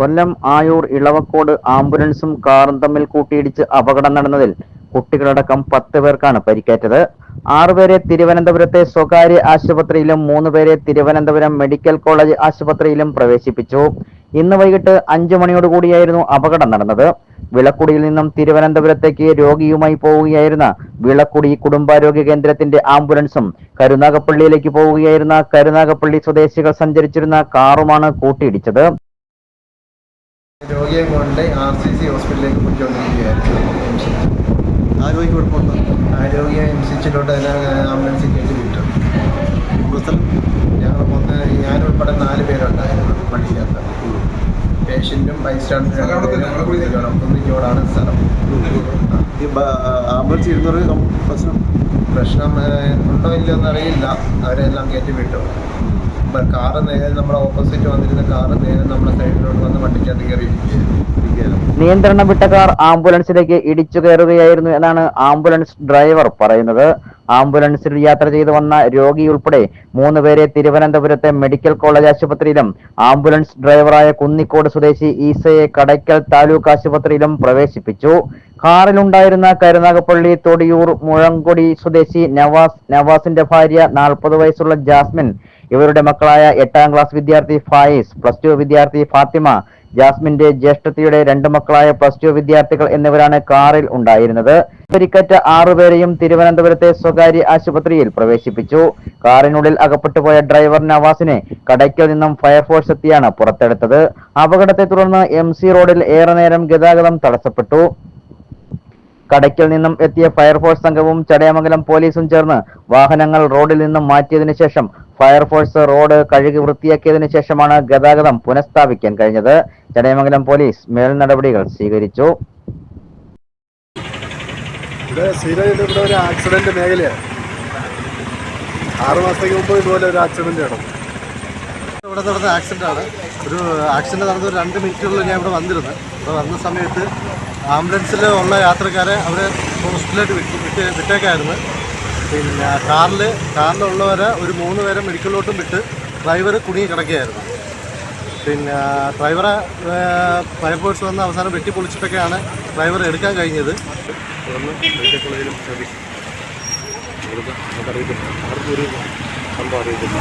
കൊല്ലം ആയൂർ ഇളവക്കോട് ആംബുലൻസും കാറും തമ്മിൽ കൂട്ടിയിടിച്ച് അപകടം നടന്നതിൽ കുട്ടികളടക്കം പത്ത് പേർക്കാണ് പരിക്കേറ്റത്. ആറുപേരെ തിരുവനന്തപുരത്തെ സ്വകാര്യ ആശുപത്രിയിലും മൂന്ന് പേരെ തിരുവനന്തപുരം മെഡിക്കൽ കോളേജ് ആശുപത്രിയിലും പ്രവേശിപ്പിച്ചു. ഇന്ന് വൈകിട്ട് അഞ്ചു മണിയോടുകൂടിയായിരുന്നു അപകടം നടന്നത്. വിളക്കുടിയിൽ നിന്നും തിരുവനന്തപുരത്തേക്ക് രോഗിയുമായി പോവുകയായിരുന്ന വിളക്കുടി കുടുംബാരോഗ്യ കേന്ദ്രത്തിന്റെ ആംബുലൻസും കരുനാഗപ്പള്ളിയിലേക്ക് പോവുകയായിരുന്ന കരുനാഗപ്പള്ളി സ്വദേശികൾ സഞ്ചരിച്ചിരുന്ന കാറുമാണ് കൂട്ടിയിടിച്ചത്. രോഗിയെ കൊണ്ട് ആർ സി സി ഹോസ്പിറ്റലിലേക്ക് പോയിക്കൊണ്ടിരിക്കുകയായിരുന്നു ആ രോഗിക്ക് കുഴപ്പമുണ്ടോ? ആ രോഗിയെ എംസിച്ചിലോട്ട് ആംബുലൻസിൽ കയറ്റി വിട്ടു. ഞങ്ങൾ മൊത്തം ഞാനുൾപ്പെടെ നാല് പേരുണ്ടായിരുന്നു വണ്ടിക്കകത്ത് പേഷ്യന്റും ബൈസ്റ്റാൻഡും സ്ഥലം ഈ ആംബുലൻസ് ഇരുന്നൊരു പ്രശ്നം? പ്രശ്നം ഉണ്ടോ ഇല്ലയോ എന്നറിയില്ല അവരെല്ലാം കയറ്റി വിട്ടു. കാറ് നേരെ നമ്മുടെ ഓപ്പോസിറ്റ് വന്നിരുന്ന കാറ് നേരെ നമ്മുടെ സൈഡിലോട്ട് വന്ന് വണ്ടിക്കകത്ത് കയറി നിയന്ത്രണം വിട്ട കാർ ആംബുലൻസിലേക്ക് ഇടിച്ചു കയറുകയായിരുന്നു എന്നാണ് ആംബുലൻസ് ഡ്രൈവർ പറയുന്നത്. ആംബുലൻസിൽ യാത്ര ചെയ്തു വന്ന രോഗി ഉൾപ്പെടെ മൂന്ന് പേരെ തിരുവനന്തപുരത്തെ മെഡിക്കൽ കോളേജ് ആശുപത്രിയിലും ആംബുലൻസ് ഡ്രൈവറായ കുന്നിക്കോട് സ്വദേശി ഈസയെ കടയ്ക്കൽ താലൂക്ക് ആശുപത്രിയിലും പ്രവേശിപ്പിച്ചു. കാറിലുണ്ടായിരുന്ന കരുനാഗപ്പള്ളി തൊടിയൂർ മുഴങ്കൊടി സ്വദേശി നവാസ് നവാസിന്റെ ഭാര്യ നാൽപ്പത് വയസ്സുള്ള ജാസ്മിൻ ഇവരുടെ മക്കളായ എട്ടാം ക്ലാസ് വിദ്യാർത്ഥി ഫായിസ് പ്ലസ് ടു വിദ്യാർത്ഥി ഫാത്തിമ ജാസ്മിന്റെ ജ്യേഷ്ഠത്തിയുടെ രണ്ട് മക്കളായ പ്ലസ് ടു വിദ്യാർത്ഥികൾ എന്നിവരാണ് കാറിൽ ഉണ്ടായിരുന്നത്. പരിക്കറ്റ് ആറുപേരെയും തിരുവനന്തപുരത്തെ സ്വകാര്യ ആശുപത്രിയിൽ പ്രവേശിപ്പിച്ചു. കാറിനുള്ളിൽ അകപ്പെട്ടുപോയ ഡ്രൈവർ നവാസിനെ കടയ്ക്കൽ നിന്നും ഫയർഫോഴ്സ് എത്തിയാണ് പുറത്തെടുത്തത്. അപകടത്തെ തുടർന്ന് എം റോഡിൽ ഏറെ നേരം ഗതാഗതം തടസ്സപ്പെട്ടു. കടയ്ക്കൽ നിന്നും എത്തിയ ഫയർഫോഴ്സ് സംഘവും ചടയമംഗലം പോലീസും ചേർന്ന് വാഹനങ്ങൾ റോഡിൽ നിന്നും മാറ്റിയതിനു ശേഷം ഫയർഫോഴ്സ് റോഡ് കഴുകി വൃത്തിയാക്കിയതിനു ശേഷമാണ് ഗതാഗതം പുനഃസ്ഥാപിക്കാൻ കഴിഞ്ഞത്. ചടയമംഗലം പോലീസ് മേൽ നടപടികൾ സ്വീകരിച്ചു. ഇവിടെ ഒരു ആക്സിഡന്റ് മേഖലയാണ്. ആറ് മാസത്തേക്ക് മുമ്പ് ഇതുപോലെ ഒരു ആക്സിഡന്റ് നടന്നു ഇവിടെ നടന്ന ആക്സിഡന്റ് ആണ്. ഒരു ആക്സിഡന്റ് നടന്ന ഒരു രണ്ട് മിനിറ്റുള്ള ഞാൻ ഇവിടെ വന്നിരുന്നു. ഇവിടെ വന്ന സമയത്ത് ആംബുലൻസിൽ ഉള്ള യാത്രക്കാരെ അവരെ ഹോസ്പിറ്റലിലേക്ക് വിട്ട് വിട്ട് വിട്ടേക്കായിരുന്നു. പിന്നെ കാറിൽ കാറിലുള്ളവരെ ഒരു മൂന്ന് പേരെ മെഡിക്കലിലോട്ടും വിട്ട് ഡ്രൈവർ കുടുങ്ങി കിടക്കുകയായിരുന്നു. പിന്നെ ഡ്രൈവറെ ഫയർഫോഴ്സ് വന്ന് അവസാനം വെട്ടി പൊളിച്ചിട്ടൊക്കെയാണ് ഡ്രൈവർ എടുക്കാൻ കഴിഞ്ഞത്. തുടർന്ന് മെഡിക്കൽ കോളേജിലും സർവീസ് സംഭവം അറിയത്തില്ല.